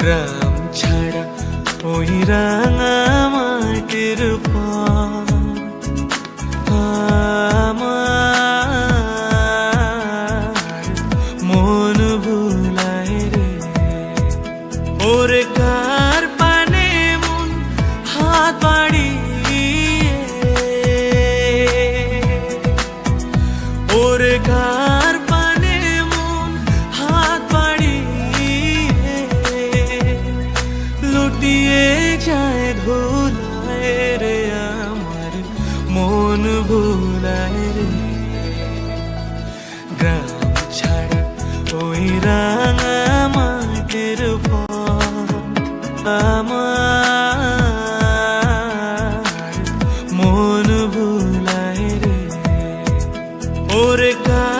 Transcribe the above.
গ্রাম ছাড়া ওই রাঙা মাটির আমার মন ভুলায় রে ওরে কার পানে মন হাত বাড়িয়ে ওরে কার দিয়ে যায় ধুলায় রে আমার, মন ভুলায় রে। গ্রাম ছাড়া ওই রাঙা মাটির আমার। মন ভুলায় রে। ওর কা